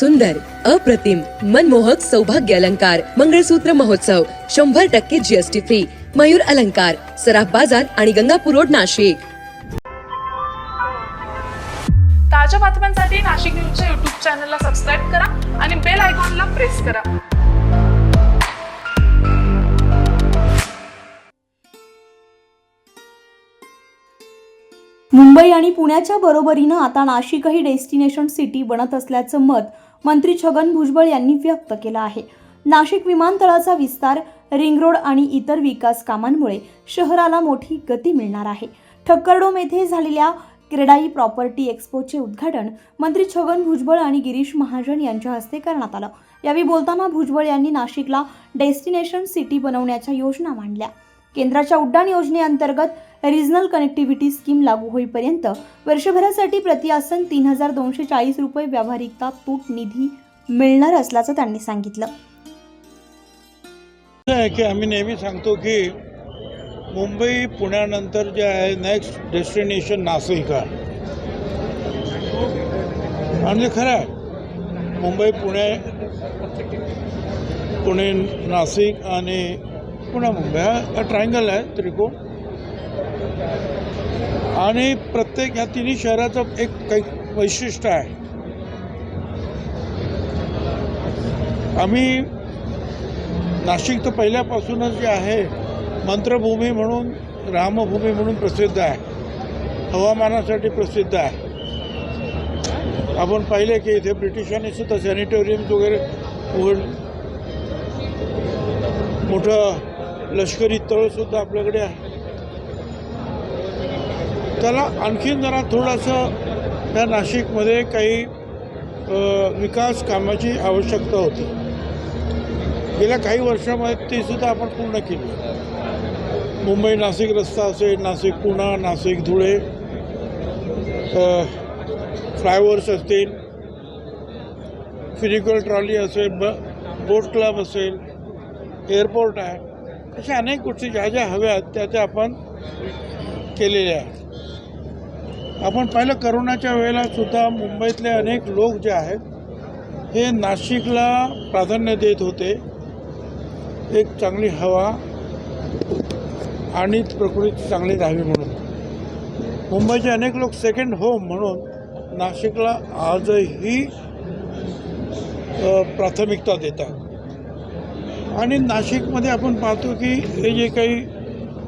सुंदर अप्रतिम मनमोहक सौभाग्य अलंकार मंगळसूत्र महोत्सव शंभर टक्के जीएसटी फ्री मयूर अलंकार सराफ बाजार आणि गंगापूर रोड नाशिक. ताज्या बातम्यांसाठी नाशिक न्यूजच्या युट्यूब चॅनलला सबस्क्राईब करा आणि बेल आयकॉनला प्रेस करा. मुंबई आणि पुण्याच्या बरोबरीनं आता नाशिकही डेस्टिनेशन सिटी बनत असल्याचं मत मंत्री छगन भुजबळ यांनी व्यक्त केला आहे. नाशिक विमानतळाचा विस्तार रिंग रोड आणि इतर विकास कामांमुळे शहराला मोठी गती मिळणार आहे. ठक्करडोम येथे झालेल्या क्रेडाई प्रॉपर्टी एक्स्पोचे उद्घाटन मंत्री छगन भुजबळ आणि गिरीश महाजन यांच्या हस्ते करण्यात आलं. यावेळी बोलताना भुजबळ यांनी नाशिकला डेस्टिनेशन सिटी बनवण्याच्या योजना मांडल्या. केंद्राच्या उड्डाण योजनेअंतर्गत रिजनल कनेक्टिव्हिटी स्कीम लागू होईपर्यंत वर्षभरासाठी प्रति आसन तीन हजार दोनशे चाळीस रुपये व्यावहारिकता तूट निधी मिळणार असल्याचं त्यांनी सांगितलं. आहे की आम्ही नेहमी सांगतो की मुंबई पुण्यानंतर जे आहे नेक्स्ट डेस्टिनेशन नाशिक आहे. आणि खरं आहे मुंबई पुणे पुणे नाशिक आणि पुणे मुंबई हा ट्रायंगल आहे त्रिकोण. आणि प्रत्येक ह्या तिन्ही शहराचं एक काही वैशिष्ट्य आहे. आम्ही नाशिक तर पहिल्यापासूनच जे आहे मंत्रभूमी म्हणून रामभूमी म्हणून प्रसिद्ध आहे. हवामानासाठी प्रसिद्ध आहे. आपण पाहिले की इथे ब्रिटिशांनी सुद्धा सॅनिटोरियम्स वगैरे उघड मोठं लष्करी तळसुद्धा आपल्याकडे आहे. त्याला आणखीन जरा थोडंसं त्या नाशिकमध्ये काही विकास कामाची आवश्यकता होती. गेल्या काही वर्षामध्ये ती सुद्धा आपण पूर्ण केली. मुंबई नाशिक रस्ता असेल नाशिक पुणा नाशिक धुळे फ्लायओव्हर्स असतील फिजिकल ट्रॉली असेल ब बोट क्लब असेल एअरपोर्ट आहे अशा अनेक गोष्टी ज्या ज्या हव्या आहेत त्या त्या आपण केलेल्या आहेत. आपण पाहिलं करोनाच्या वेळेला सुद्धा मुंबईतले अनेक लोक जे आहेत हे नाशिकला प्राधान्य देत होते. एक चांगली हवा आणि प्रकृती चांगली राहावी म्हणून. मुंबईचे अनेक लोक सेकंड होम म्हणून नाशिकला आजही प्राथमिकता देतात. आणि नाशिकमध्ये आपण पाहतो की हे जे काही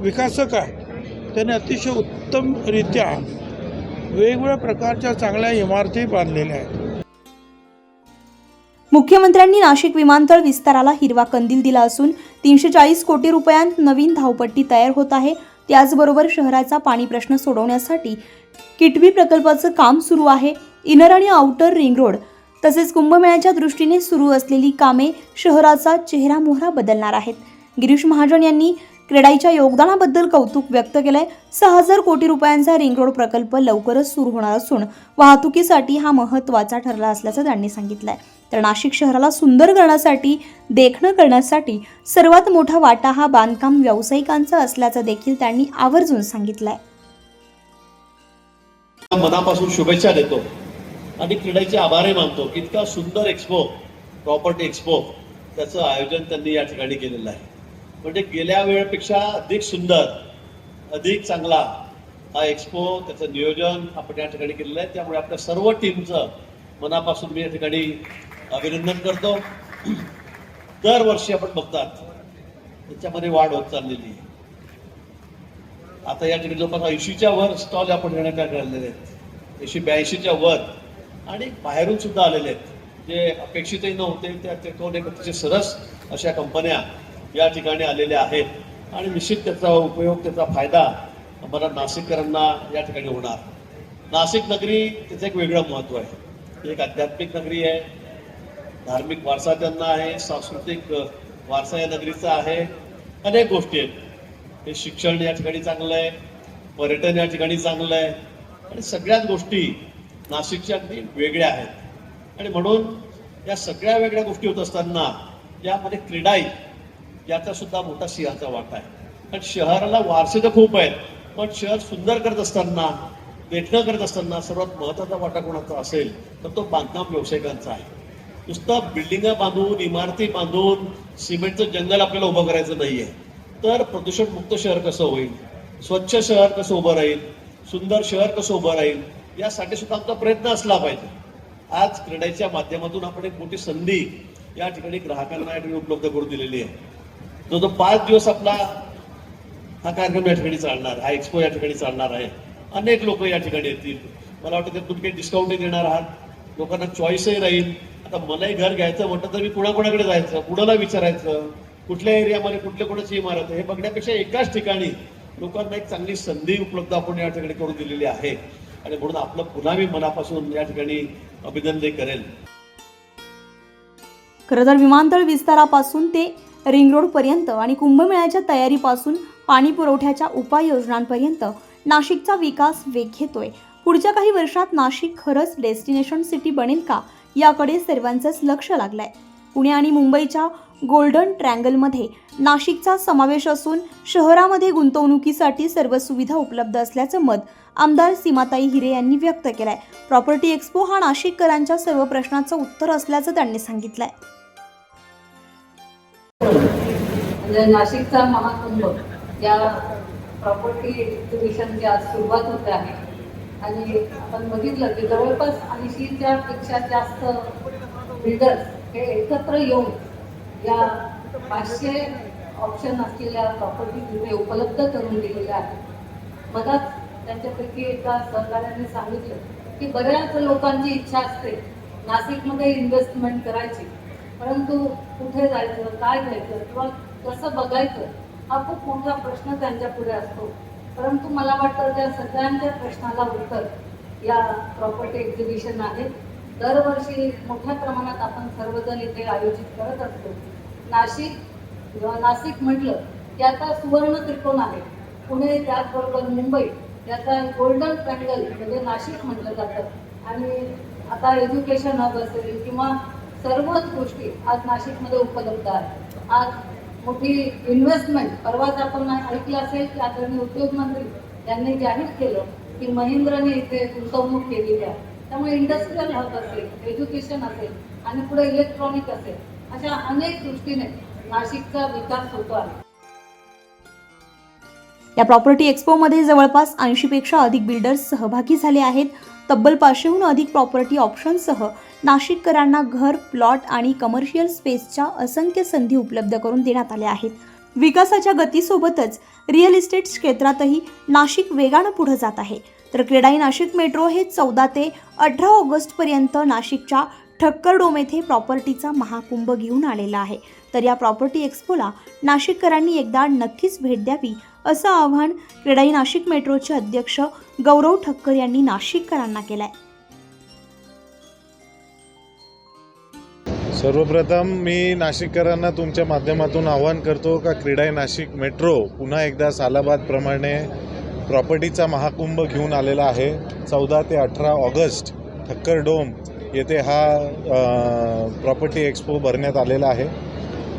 विकासक आहे त्याने अतिशय उत्तमरित्या वेगवेगळ्या प्रकारच्या चांगल्या इमारती बांधलेल्या आहेत. मुख्यमंत्र्यांनी नाशिक विमानतळ विस्ताराला हिरवा कंदील दिला असून तीनशे चाळीस कोटी रुपयांत नवीन धावपट्टी तयार होत आहे. त्याचबरोबर शहराचा पाणी प्रश्न सोडवण्यासाठी किटवी प्रकल्पाचं काम सुरू आहे. इनर आणि आउटर रिंग रोड तसेच कुंभमेळ्याच्या दृष्टीने सुरू असलेली कामे शहराचा चेहरा मोहरा बदलणार आहेत. गिरीश महाजन यांनी क्रेडाईच्या योगदानाबद्दल कौतुक व्यक्त केलंय. सहा हजार कोटी रुपयांचा रिंग रोड प्रकल्प लवकरच सुरू होणार असून वाहतुकीसाठी हा महत्त्वाचा ठरला असल्याचं त्यांनी सांगितलंय. तर नाशिक शहराला सुंदर करण्यासाठी देखणं करण्यासाठी सर्वात मोठा वाटा हा बांधकाम व्यावसायिकांचा असल्याचं देखील त्यांनी आवर्जून सांगितलंय. मनापासून शुभेच्छा देतो आणि क्रीडाचे आभारही मानतो. इतका सुंदर एक्सपो प्रॉपर्टी एक्सपो त्याचं आयोजन त्यांनी या ठिकाणी केलेलं आहे. म्हणजे गेल्या वेळेपेक्षा अधिक सुंदर अधिक चांगला हा एक्सपो त्याचं नियोजन आपण या ठिकाणी केलेलं आहे. त्यामुळे आपल्या सर्व टीमचं मनापासून मी या ठिकाणी अभिनंदन करतो. दरवर्षी आपण बघतात त्याच्यामध्ये वाढ होत चाललेली आहे. आता या ठिकाणी जवळपास ऐंशीच्या वर स्टॉल आपण घेण्यात आलेले आहेत. एकशे ब्याऐंशीच्या वर आणि बाहेरून सुद्धा आलेले आहेत. जे अपेक्षितही नव्हते त्या त्यातून एक अतिशय सरस अशा कंपन्या या ठिकाणी आलेल्या आहेत. आणि निश्चित त्याचा उपयोग त्याचा फायदा आम्हाला नाशिककरांना या ठिकाणी होणार. नाशिक नगरी त्याचं एक वेगळं महत्त्व आहे. एक आध्यात्मिक नगरी आहे. धार्मिक वारसा त्यांना आहे. सांस्कृतिक वारसा या नगरीचा आहे. अनेक गोष्टी आहेत. हे शिक्षण या ठिकाणी चांगलं आहे. पर्यटन या ठिकाणी चांगलं आहे. आणि सगळ्याच गोष्टी नाशिकच्या अगदी वेगळ्या आहेत. आणि म्हणून या सगळ्या वेगळ्या गोष्टी होत असताना यामध्ये क्रीडाई याचा सुद्धा मोठा सिंहाचा वाटा आहे. आणि शहराला वारसे तर खूप आहेत पण शहर सुंदर करत असताना देखणं करत असताना सर्वात महत्त्वाचा वाटा कोणाचा असेल तर तो बांधकाम व्यावसायिकांचा आहे. नुसतं बिल्डिंगा बांधून इमारती बांधून सिमेंटचं जंगल आपल्याला उभं करायचं नाही आहे तर प्रदूषणमुक्त शहर कसं होईल? स्वच्छ शहर कसं उभं राहील? सुंदर शहर कसं उभं राहील? यासाठी सुद्धा आमचा प्रयत्न असला पाहिजे. आज क्रीडाच्या माध्यमातून आपण एक मोठी संधी या ठिकाणी ग्राहकांना या ठिकाणी उपलब्ध करून दिलेली आहे. तो जो पाच दिवस आपला हा कार्यक्रम या ठिकाणी चालणार हा एक्सपो या ठिकाणी चालणार आहे. अनेक लोक या ठिकाणी येतील. मला वाटतं त्यात तुम्ही काही डिस्काउंटही देणार आहात. लोकांना चॉईसही राहील. आता मलाही घर घ्यायचं म्हटलं तर मी कुणाकुणाकडे जायचं? कुणाला विचारायचं? कुठल्या एरियामध्ये कुठल्या कुणाची इमारत हे बघण्यापेक्षा एकाच ठिकाणी लोकांना एक चांगली संधी उपलब्ध आपण या ठिकाणी करून दिलेली आहे. आणि म्हणून आपलं पुन्हा मी मनापासून या ठिकाणी अभिनंदन करेल. खरं तर विमानतळ विस्तारापासून ते रिंग रोडपर्यंत आणि कुंभमेळ्याच्या तयारीपासून पाणी पुरवठ्याच्या उपाययोजनांपर्यंत नाशिकचा विकास वेग घेतोय. पुढच्या काही वर्षात नाशिक खरंच डेस्टिनेशन सिटी बनेल का? याकडे सर्वांचंच लक्ष लागलंय. पुणे आणि मुंबईच्या गोल्डन ट्रँगलमध्ये नाशिकचा समावेश असून शहरामध्ये गुंतवणुकीसाठी सर्व सुविधा उपलब्ध असल्याचं मत आमदार सीमाताई हिरे यांनी व्यक्त केलंय. प्रॉपर्टी एक्सपो हा नाशिककरांच्या सर्व प्रश्नाचं उत्तर असल्याचं त्यांनी सांगितलंय. म्हणजे नाशिकचा महाकुंभ या प्रॉपर्टी एक्झिबिशनची आज सुरुवात होते आहे. आणि आपण बघितलं की जवळपास ऐंशीच्या पेक्षा जास्त बिल्डर्स हे एकत्र येऊन या पाचशे ऑप्शन असलेल्या प्रॉपर्टी तिथे उपलब्ध करून दिलेल्या आहेत. मधात त्यांच्यापैकी एका सहकार्याने सांगितलं की बऱ्याच लोकांची इच्छा असते नाशिकमध्ये इन्व्हेस्टमेंट करायची. परंतु कुठे जायचं काय घ्यायचं किंवा कसं बघायचं हा खूप मोठा प्रश्न त्यांच्या पुढे असतो. परंतु मला वाटतं त्या सगळ्यांच्या प्रश्नाला उत्तर या प्रॉपर्टी एक्झिबिशन आहे. दरवर्षी मोठ्या प्रमाणात आपण सर्वजण इथे आयोजित करत असतो. नाशिक नाशिक म्हटलं की आता सुवर्ण त्रिकोण आहे. पुणे त्याचबरोबर मुंबई याचा गोल्डन ट्रँगल म्हणजे नाशिक म्हटलं जातं. आणि आता एज्युकेशन हब असेल किंवा सर्वच गोष्टी आज नाशिकमध्ये उपलब्ध आहेत. आज मोठी इन्व्हेस्टमेंट परवाच आपण ऐकलं असेल की आदरणीय उद्योग मंत्री यांनी जाहीर केलं की महिंद्राने इथे गुंतवणूक केलेली आहे. त्यामुळे इंडस्ट्रीयल हब असेल एज्युकेशन असेल आणि पुढे इलेक्ट्रॉनिक असेल अशा अनेक दृष्टीने नाशिकचा विकास होतो आहे. या प्रॉपर्टी एक्सपोमध्ये जवळपास ऐंशीपेक्षा अधिक बिल्डर्स सहभागी झाले आहेत. तब्बल पाचशेहून अधिक प्रॉपर्टी ऑप्शनसह नाशिककरांना घर प्लॉट आणि कमर्शियल स्पेसच्या असंख्य संधी उपलब्ध करून देण्यात आल्या आहेत. विकासाच्या गतीसोबतच रिअल इस्टेट क्षेत्रातही नाशिक वेगानं पुढे जात आहे. तर क्रेडाई नाशिक मेट्रो हे चौदा ते अठरा ऑगस्टपर्यंत नाशिकच्या ठक्करडोम येथे प्रॉपर्टीचा महाकुंभ घेऊन आलेला आहे. तर या प्रॉपर्टी एक्सपोला नाशिककरांनी एकदा नक्कीच भेट द्यावी असं आवाहन क्रेडाई नाशिक मेट्रोचे अध्यक्ष गौरव ठक्कर यांनी नाशिककरांना केलं आहे सर्वप्रथम मी नाशिककरांना तुमच्या माध्यमातून आवाहन करतो का क्रीडाई नाशिक मेट्रो पुन्हा एकदा सालाबादप्रमाणे प्रॉपर्टीचा महाकुंभ घेऊन आलेला आहे. चौदा ते अठरा ऑगस्ट ठक्कर डोम येथे हा प्रॉपर्टी एक्सपो भरण्यात आलेला आहे.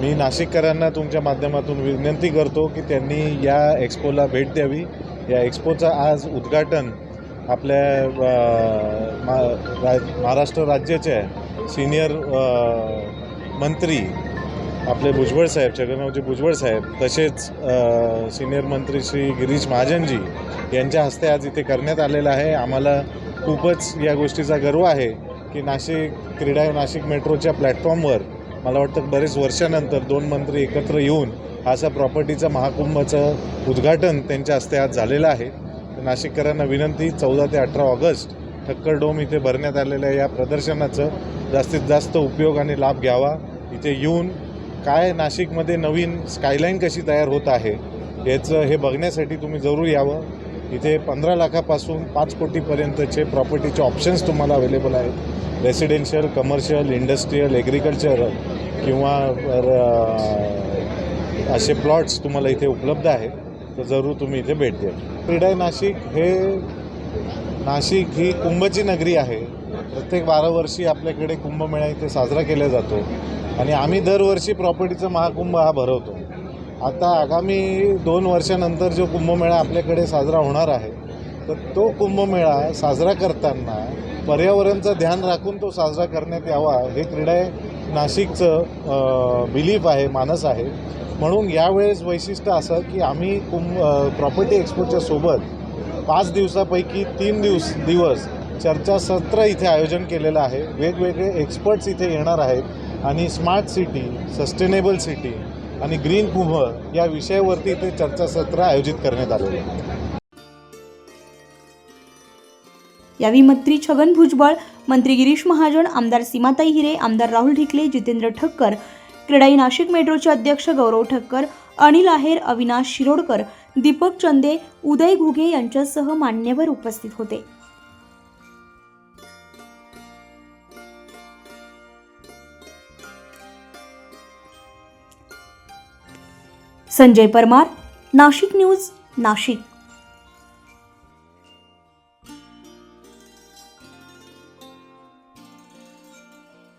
मी नाशिककरांना तुमच्या माध्यमातून विनंती करतो की त्यांनी या एक्सपोला भेट द्यावी. या एक्सपोचं आज उद्घाटन आपल्या मा रा महाराष्ट्र राज्याचे सिनियर मंत्री आपले भुजबळ साहेब छगनरावजी भुजबळ साहेब तसेच सिनियर मंत्री श्री गिरीश महाजनजी यांच्या हस्ते आज इथे करण्यात आलेलं आहे. आम्हाला खूपच या गोष्टीचा गर्व आहे. की नाशिक क्रीडा नाशिक मेट्रोच्या प्लॅटफॉर्मवर मला वाटतं बरेच वर्षानंतर दोन मंत्री एकत्र येऊन असा प्रॉपर्टीचा महाकुंभाचं उद्घाटन त्यांच्या हस्ते आज झालेलं आहे. तर नाशिककरांना विनंती चौदा ते अठरा ऑगस्ट ठक्कर डोम इथे भरण्यात आलेल्या या प्रदर्शनाचं जास्तीत जास्त उपयोग आणि लाभ घ्यावा. इथे येऊन काय नाशिकमध्ये नवीन स्कायलाईन कशी तयार होत आहे याचं हे बघण्यासाठी तुम्ही जरूर यावं. इथे पंधरा लाखापासून पाच कोटीपर्यंतचे प्रॉपर्टीचे ऑप्शन्स तुम्हाला अवेलेबल आहेत. रेसिडेन्शियल कमर्शियल इंडस्ट्रीयल ॲग्रिकल्चरल किंवा असे प्लॉट्स तुम्हाला इथे उपलब्ध आहेत तर जरूर तुम्ही इथे भेट द्या क्रीडा नाशिक हे नाशिक ही कुंभची नगरी आहे. प्रत्येक बारा वर्षी आपल्याकडे कुंभमेळा इथे साजरा केला जातो आणि आम्ही दरवर्षी प्रॉपर्टीचा महाकुंभ हा भरवतो. आता आगामी दोन वर्षानंतर जो कुंभमेळा आपल्याकडे साजरा होणार आहे तर तो कुंभमेळा साजरा करताना पर्यावरणचं ध्यान राखून तो साजरा करण्यात यावा हे क्रीडा नाशिकचं बिलीफ आहे मानस आहे. म्हणून यावेळेस वैशिष्ट्य असं की आम्ही कुंभ प्रॉपर्टी एक्सपोच्या सोबत पाच दिवसापैकी तीन दिवस दिवस चर्चासत्र इथे आयोजन केलेलं आहे. वेगवेगळे एक्सपर्ट्स इथे येणार आहेत आणि स्मार्ट सिटी सस्टेनेबल सिटी आणि ग्रीन कुंभ या विषयावरती इथे चर्चासत्र आयोजित करण्यात आलेलं आहे. यावेळी मंत्री छगन भुजबळ मंत्री गिरीश महाजन आमदार सीमाताई हिरे आमदार राहुल ढिकले जितेंद्र ठक्कर क्रीडाई नाशिक मेट्रोचे अध्यक्ष गौरव ठक्कर अनिल आहेर अविनाश शिरोडकर दीपक चंदे उदय घुगे यांच्यासह मान्यवर उपस्थित होते. संजय परमार नाशिक न्यूज नाशिक.